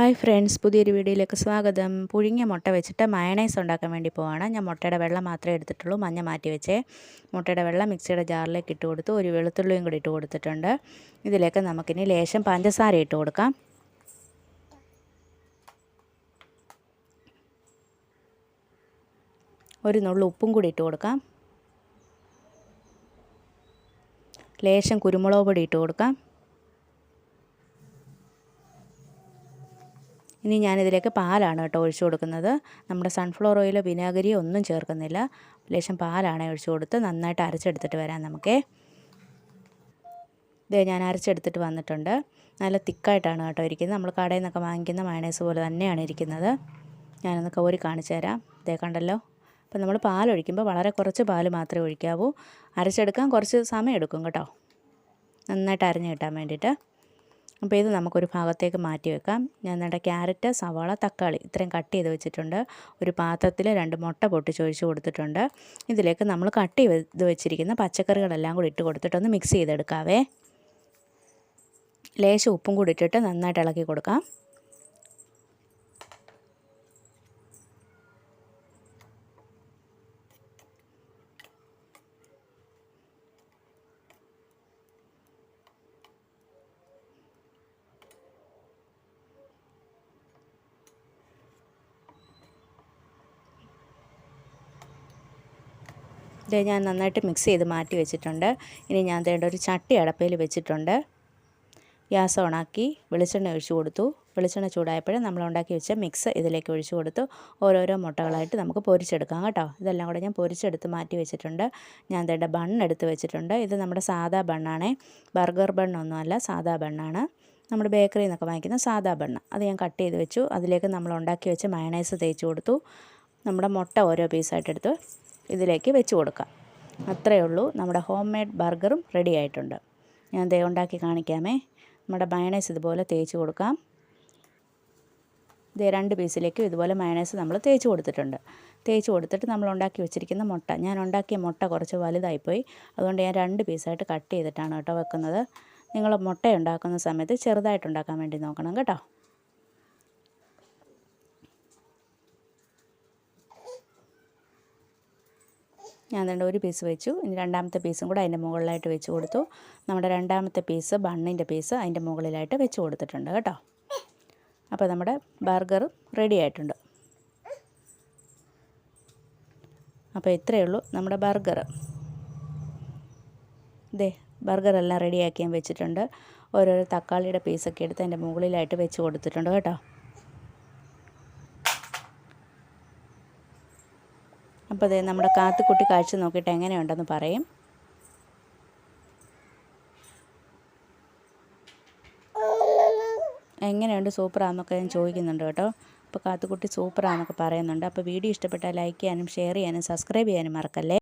Hi friends പുതിയൊരു വീഡിയോയിലേക്ക് സ്വാഗതം. പുഴുങ്ങിയ മുട്ട വെച്ചിട്ട് മയണൈസ് ഉണ്ടാക്കാൻ വേണ്ടി പോവാണ്. ഞാൻ മുട്ടയുടെ വെള്ളം മാത്രമേ എടുത്തിട്ടുള്ളൂ. മഞ്ഞ മാറ്റി വെച്ചേ. മുട്ടയുടെ വെള്ളം മിക്സിയുടെ ജാറിലേക്ക് ഇട്ട് കൊടുത്തു ഒരു വെളുത്തുള്ളിയും കൂടി ഇട്ട് കൊടുത്തിട്ടുണ്ട്. ഇതിലേക്ക് നമുക്കിനി ലേശം പഞ്ചസാര ഇട്ട് കൊടുക്കാം. ഒരു നുള്ളു ഉപ്പും കൂടി ഇട്ട് കൊടുക്കാം. ലേശം കുരുമുളക് പൊടി ഇട്ട് കൊടുക്കാം. ഇനി ഞാനിതിലേക്ക് പാലാണ് കേട്ടോ ഒഴിച്ചു കൊടുക്കുന്നത്. നമ്മുടെ സൺഫ്ലവർ ഓയിൽ വിനാഗിരി ഒന്നും ചേർക്കുന്നില്ല. ലേശം പാലാണ് ഒഴിച്ചു കൊടുത്ത് നന്നായിട്ട് അരച്ചെടുത്തിട്ട് വരാം നമുക്കേ. ഇതേ ഞാൻ അരച്ചെടുത്തിട്ട് വന്നിട്ടുണ്ട്. നല്ല തിക്കായിട്ടാണ് കേട്ടോ ഇരിക്കുന്നത്. നമ്മൾ കടയിൽ നിന്നൊക്കെ വാങ്ങിക്കുന്ന മയണൈസ് പോലെ തന്നെയാണ് ഇരിക്കുന്നത്. ഞാനൊന്ന് കോരി കാണിച്ചു തരാം. ഇതേ കണ്ടല്ലോ? അപ്പോൾ നമ്മൾ പാൽ ഒഴിക്കുമ്പോൾ വളരെ കുറച്ച് പാൽ മാത്രമേ ഒഴിക്കാവൂ. അരച്ചെടുക്കാൻ കുറച്ച് സമയം എടുക്കും കേട്ടോ. നന്നായിട്ട് അരഞ്ഞു കിട്ടാൻ വേണ്ടിയിട്ട്. അപ്പോൾ ഇത് നമുക്കൊരു ഭാഗത്തേക്ക് മാറ്റി വെക്കാം. ഞാൻ നമ്മുടെ ക്യാരറ്റ് സവാള തക്കാളി ഇത്രയും കട്ട് ചെയ്ത് വെച്ചിട്ടുണ്ട്. ഒരു പാത്രത്തിൽ രണ്ട് മുട്ട പൊട്ടിച്ചൊഴിച്ച് കൊടുത്തിട്ടുണ്ട്. ഇതിലേക്ക് നമ്മൾ കട്ട് ചെയ്ത് വെച്ചിരിക്കുന്ന പച്ചക്കറികളെല്ലാം കൂടി ഇട്ട് കൊടുത്തിട്ടൊന്ന് മിക്സ് ചെയ്തെടുക്കാവേ. ലേശം ഉപ്പും കൂടി ഇട്ടിട്ട് നന്നായിട്ട് ഇളക്കി കൊടുക്കാം. ഇത് ഞാൻ നന്നായിട്ട് മിക്സ് ചെയ്ത് മാറ്റി വെച്ചിട്ടുണ്ട്. ഇനി ഞാൻ തേണ്ട ഒരു ചട്ടി അടപ്പയിൽ വെച്ചിട്ടുണ്ട്. ഗ്യാസ് ഓണാക്കി വെളിച്ചെണ്ണ ഒഴിച്ചു കൊടുത്തു. വെളിച്ചെണ്ണ ചൂടായപ്പോഴേ നമ്മൾ ഉണ്ടാക്കി വെച്ച മിക്സ് ഇതിലേക്ക് ഒഴിച്ചു കൊടുത്തു. ഓരോരോ മുട്ടകളായിട്ട് നമുക്ക് പൊരിച്ചെടുക്കാം കേട്ടോ. ഇതെല്ലാം കൂടെ ഞാൻ പൊരിച്ചെടുത്ത് മാറ്റി വെച്ചിട്ടുണ്ട്. ഞാൻ തേണ്ട ബണ്ണെടുത്ത് വെച്ചിട്ടുണ്ട്. ഇത് നമ്മുടെ സാധാ ബണ്ണാണേ ബർഗർ ബണ്ണൊന്നുമല്ല സാധാ ബണ്ണാണ് നമ്മൾ ബേക്കറിയിൽ നിന്നൊക്കെ വാങ്ങിക്കുന്ന സാധാ ബണ്ണ് അത് ഞാൻ കട്ട് ചെയ്ത് വെച്ചു. അതിലേക്ക് നമ്മൾ ഉണ്ടാക്കി വെച്ച മയണൈസ് തേച്ച് കൊടുത്തു. നമ്മുടെ മുട്ട ഓരോ പീസായിട്ട് എടുത്ത്. ഇതിലേക്ക് വെച്ച് കൊടുക്കാം. അത്രയേ ഉള്ളൂ. നമ്മുടെ ഹോം മെയ്ഡ് ബർഗറും റെഡി ആയിട്ടുണ്ട്. ഞാൻ ദേ ഉണ്ടാക്കി കാണിക്കാമേ. നമ്മുടെ മയണൈസ് ഇതുപോലെ തേച്ച് കൊടുക്കാം. ഇതേ രണ്ട് പീസിലേക്കും ഇതുപോലെ മയണൈസ് നമ്മൾ തേച്ച് കൊടുത്തിട്ടുണ്ട്. തേച്ച് കൊടുത്തിട്ട് നമ്മൾ ഉണ്ടാക്കി വെച്ചിരിക്കുന്ന മുട്ട. ഞാൻ ഉണ്ടാക്കിയ മുട്ട കുറച്ച് വലുതായിപ്പോയി. അതുകൊണ്ട് ഞാൻ രണ്ട് പീസായിട്ട് കട്ട് ചെയ്തിട്ടാണ് കേട്ടോ വെക്കുന്നത്. നിങ്ങൾ മുട്ട ഉണ്ടാക്കുന്ന സമയത്ത് ചെറുതായിട്ട് ഉണ്ടാക്കാൻ വേണ്ടി നോക്കണം കേട്ടോ. ഞാൻ രണ്ട് ഒരു പീസ് വെച്ചു. ഇനി രണ്ടാമത്തെ പീസും കൂടെ അതിന്റെ മുകളിലായിട്ട് വെച്ച് കൊടുത്തു. നമ്മുടെ രണ്ടാമത്തെ പീസ് ബണ്ണിന്റെ പീസ് അതിന്റെ മുകളിലായിട്ട് വെച്ച് കൊടുത്തിട്ടുണ്ട് കേട്ടോ. അപ്പോൾ നമ്മുടെ ബർഗർ റെഡി ആയിട്ടുണ്ട്. അപ്പോൾ ഇത്രയേ ഉള്ളൂ നമ്മുടെ ബർഗർ. ഇതേ ബർഗറെല്ലാം റെഡിയാക്കി ഞാൻ വെച്ചിട്ടുണ്ട്. ഓരോരോ തക്കാളിയുടെ പീസൊക്കെ എടുത്ത് അതിന്റെ മുകളിലായിട്ട് വെച്ച് കൊടുത്തിട്ടുണ്ട് കേട്ടോ. അപ്പോൾ അതേ നമ്മുടെ കാത്തുക്കുട്ടി കാഴ്ച നോക്കിയിട്ട് എങ്ങനെയുണ്ടെന്ന് പറയും. എങ്ങനെയുണ്ട്? സൂപ്പറാന്നൊക്കെ ഞാൻ ചോദിക്കുന്നുണ്ട് കേട്ടോ. അപ്പോൾ കാത്തുക്കുട്ടി സൂപ്പറാന്നൊക്കെ പറയുന്നുണ്ട്. അപ്പോൾ വീഡിയോ ഇഷ്ടപ്പെട്ടാൽ ലൈക്ക് ചെയ്യാനും ഷെയർ ചെയ്യാനും സബ്സ്ക്രൈബ് ചെയ്യാനും മറക്കല്ലേ?